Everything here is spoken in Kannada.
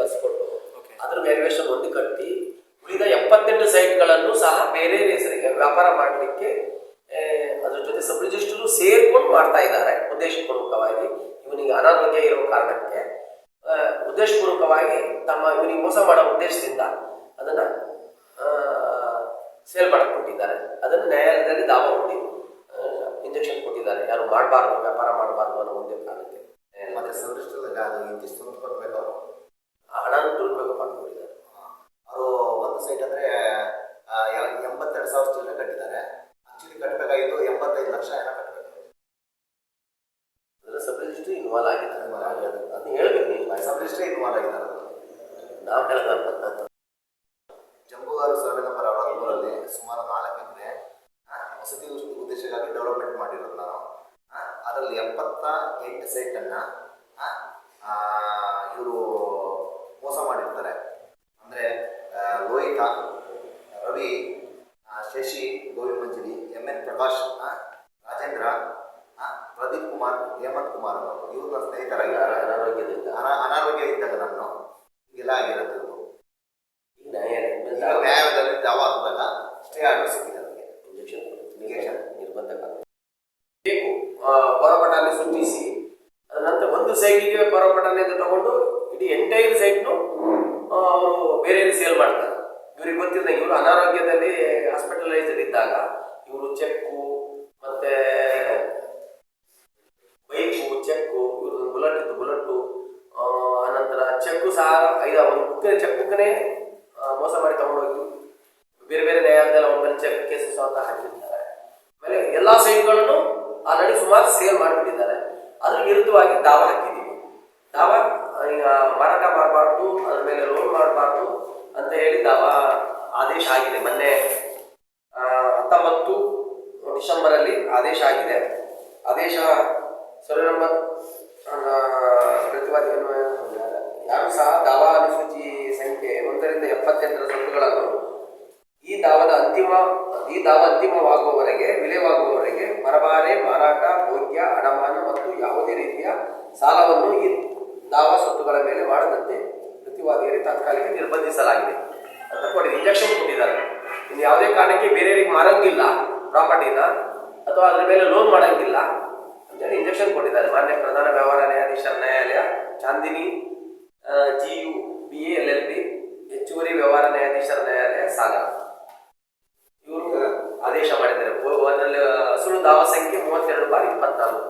ಬರೆಸ್ಕೊಂಡು Okay. ಅದ್ರ ವ್ಯಾಲ್ಯೂಯೇಷನ್ ಒಂದು ಕಟ್ಟಿ ಉಳಿದ ಎಪ್ಪತ್ತೆಂಟು ಸೈಟ್ಗಳನ್ನು ಸಹ ಬೇರೆ ಹೆಸರಿಗೆ ವ್ಯಾಪಾರ ಮಾಡಲಿಕ್ಕೆ ಅದ್ರ ಜೊತೆ ಸಬ್ ರಿಜಿಸ್ಟರು ಸೇರ್ಕೊಂಡು ಮಾಡ್ತಾ ಇದ್ದಾರೆ ಉದ್ದೇಶಪೂರ್ವಕವಾಗಿ. ಇವನಿಗೆ ಅನಾರೋಗ್ಯ ಇರೋ ಕಾರಣಕ್ಕೆ ಉದ್ದೇಶಪೂರ್ವಕವಾಗಿ ತಮ್ಮ ಇವನಿಗೆ ಮೋಸ ಮಾಡೋ ಉದ್ದೇಶದಿಂದ ಅದನ್ನ ಸೇಲ್ ಮಾಡಕ್ಕೆ ಕೊಟ್ಟಿದ್ದಾರೆ ಅದನ್ನು ನ್ಯಾಯಾಲಯದಲ್ಲಿ ದಾವ ಕೊಟ್ಟಿ ಇಂಜೆಕ್ಷನ್ ಕೊಟ್ಟಿದ್ದಾರೆ. ಯಾರು ಮಾಡಬಾರ್ದು ವ್ಯಾಪಾರ ಮಾಡಬಾರ್ದು ಅನ್ನೋ ಒಂದೇ ಕಾರಣಕ್ಕೆ. ಮತ್ತೆ ಸಂದರ್ಶನದಾಗ ಅದು ಇಂತಿಷ್ಟು ಕೊಡಬೇಕು ಕೊಡ್ಬೇಕು ಅವರು. ಹಣ ದುರುಪಯೋಗ ಮಾಡ್ಕೊಂಡಿದ್ದಾರೆ. ಅವರು ಒಂದು ಸೈಟ್ ಅಂದ್ರೆ ಎಂಬತ್ತೆರಡು ಸಾವಿರ ಚಿಲ್ಲರೆ ಕಟ್ಟಿದ್ದಾರೆ. ಆಕ್ಚುಲಿ ಕಟ್ಟಬೇಕಾಗಿದ್ದು ಎಂಬತ್ತೈದು ಲಕ್ಷ ಏನೋ ಕಟ್ಟಬೇಕು. ಅದರ ಸಬ್ ರಿಜಿಸ್ಟ್ರಿ ಇನ್ವಾಲ್ವ್ ಆಗಿದ್ದಾರೆ. ಅದನ್ನ ಹೇಳ್ಬೇಕು ನೀವು. ಸಬ್ ರಿಜಿಸ್ಟ್ರಿ ಇನ್ವಾಲ್ವ್ ಆಗಿದ್ದಾರೆ. ನಾವು ಜಂಬು ಜಂಬೂಗಾರು ಸರ್ವೆ ನಂಬರ್ ಅರವತ್ಮೂರಲ್ಲಿ ಸುಮಾರು ನಾಲ್ಕು ಎಕರೆ ವಸತಿ ಉದ್ದೇಶಕ್ಕಾಗಿ ಡೆವಲಪ್ಮೆಂಟ್ ಮಾಡಿರೋದು ನಾನು. ಅದರಲ್ಲಿ ಎಪ್ಪತ್ತ ಎಂಟು ಸೈಟನ್ನು ಇವರು ಮೋಸ ಮಾಡಿರ್ತಾರೆ ಅಂದರೆ ಲೋಹಿತ ಆ, ಶಶಿ ಗೋವಿ ಮಂಜರಿ ಎಂ ಎನ್ ಪ್ರಕಾಶ್ ರಾಜೇಂದ್ರ ಪ್ರದೀಪ್ ಕುಮಾರ್ ಹೇಮಂತ್ ಕುಮಾರ್ ಅವರು ಇವರು ಸ್ನೇಹಿತರಾಗಿದ್ದಾರೆ ಅನಾರೋಗ್ಯದಿಂದ ಅನಾ ಅನಾರೋಗ್ಯ ಇದ್ದಾಗ ನಾನು ಹೀಗೆಲ್ಲ ಆಗಿರೋದು ನ್ಯಾಯಾಲಯದಲ್ಲಿ ದಾವ ಹಾಕಿದಾಗ ಸ್ಟೇ ಆರ್ಡರ್ ಸಿಕ್ಕಿದೆ ನನಗೆ ಇಂಜೆಕ್ಷನ್ ಇಂಜೆಕ್ಷನ್ ನಿರ್ಬಂಧ ಬೇಕು. ಸೃಷ್ಟಿಸಿ ಅದ ನಂತರ ಒಂದು ಸೈಟಿಗೆ ಅಂತ ತಗೊಂಡು ಇಡೀ ಎಂಟೈರ್ ಸೈಟ್ನು ಅವರು ಬೇರೆ ಸೇಲ್ ಇವ್ರಿಗೆ ಗೊತ್ತಿಲ್ಲ, ಇವರು ಅನಾರೋಗ್ಯದಲ್ಲಿ ಹಾಸ್ಪಿಟಲೈಸ್ಡ್ ಇದ್ದಾಗ ಇವರು ಚೆಕ್ಕು ಮತ್ತೆ ಬೈಕು ಚೆಕ್ಕು, ಇವ್ರದ್ದು ಬುಲೆಟ್ ಇತ್ತು ಬುಲೆಟ್ಟು ಆನಂತರ ಚೆಕ್ಕು ಸಹ ಐದ, ಒಂದು ಬುಕ್ ಚೆಕ್ ಮೋಸ ಮಾಡಿ ತಗೊಂಡೋಗಿ ಬೇರೆ ಬೇರೆ ನ್ಯಾಯಾಲಯದಲ್ಲಿ ಒಮ್ಮೆ ಚೆಕ್ ಕೇಸಸ್ ಅಂತ ಹಾಕಿರ್ತಾರೆ ಆಮೇಲೆ ಎಲ್ಲ ಸೈಟ್ಗಳನ್ನು ಆಲ್ರೆಡಿ ಸುಮಾರು ಸೇಲ್ ಮಾಡಿಬಿಟ್ಟಿದ್ದಾರೆ. ಅದ್ರ ವಿರುದ್ಧವಾಗಿ ದಾವ ಹಾಕಿದ್ದೀವಿ. ದಾವ ಈಗ ಮಾರಾಟ ಮಾಡಬಾರ್ದು, ಅದ್ರ ಮೇಲೆ ಲೋನ್ ಮಾಡಬಾರ್ದು ಅಂತ ಹೇಳಿ ದಾವ ಆದೇಶ ಆಗಿದೆ. ಮೊನ್ನೆ ಹತ್ತೊಂಬತ್ತು ಹತ್ತೊಂಬತ್ತು ಡಿಸೆಂಬರಲ್ಲಿ ಆದೇಶ ಆಗಿದೆ. ಆದೇಶ ಸರ್ವೆ ನಂಬರ್ ಆ, ಪ್ರತಿವಾದಿಯನ್ನು ಯಾರು ಸಹ ದಾವಾ ಅನುಸೂಚಿ ಸಂಖ್ಯೆ ಒಂದರಿಂದ ಎಪ್ಪತ್ತೆಂಟರ ಸ್ವತ್ತುಗಳನ್ನು ಈ ದಾವದ ಅಂತಿಮ ಈ ದಾವ ಅಂತಿಮವಾಗುವವರೆಗೆ ವಿಲೆವಾಗುವವರೆಗೆ ಪರಬಾರೆ ಮಾರಾಟ ಭೋಗ್ಯ ಅಡಮಾನ ಮತ್ತು ಯಾವುದೇ ರೀತಿಯ ಸಾಲವನ್ನು ಈ ದಾವ ಸ್ವತ್ತುಗಳ ಮೇಲೆ ಮಾಡದಂತೆ ಪ್ರತಿವಾದಿಯರಿಗೆ ತಾತ್ಕಾಲಿಕ ನಿರ್ಬಂಧಿಸಲಾಗಿದೆ. ಅಂತ ಕೊಡಿ ಇಂಜೆಕ್ಷನ್ ಕೊಟ್ಟಿದ್ದಾರೆ. ಇನ್ನು ಯಾವುದೇ ಕಾರಣಕ್ಕೆ ಬೇರೆಯವರಿಗೆ ಮಾರಂಗಿಲ್ಲ ಪ್ರಾಪರ್ಟಿನ ಅಥವಾ ಅದ್ರ ಮೇಲೆ ಲೋನ್ ಮಾಡಂಗಿಲ್ಲ ಅಂತೇಳಿ ಇಂಜೆಕ್ಷನ್ ಕೊಟ್ಟಿದ್ದಾರೆ. ಮಾನ್ಯ ಪ್ರಧಾನ ವ್ಯವಹಾರ ನ್ಯಾಯಾಧೀಶ ನ್ಯಾಯಾಲಯ, Chandini G U B L L B, ಹೆಚ್ಚುವರಿ ವ್ಯವಹಾರ ನ್ಯಾಯಾಧೀಶರ ನ್ಯಾಯಾಲಯ, ಸಾಗರ. ಇವರು ಆದೇಶ ಮಾಡಿದ್ದಾರೆ. ಅದರಲ್ಲಿ ಅಸಲು ದಾವ ಸಂಖ್ಯೆ ಮೂವತ್ತೆರಡು ಬಾರಿ ಇಪ್ಪತ್ನಾಲ್ಕು.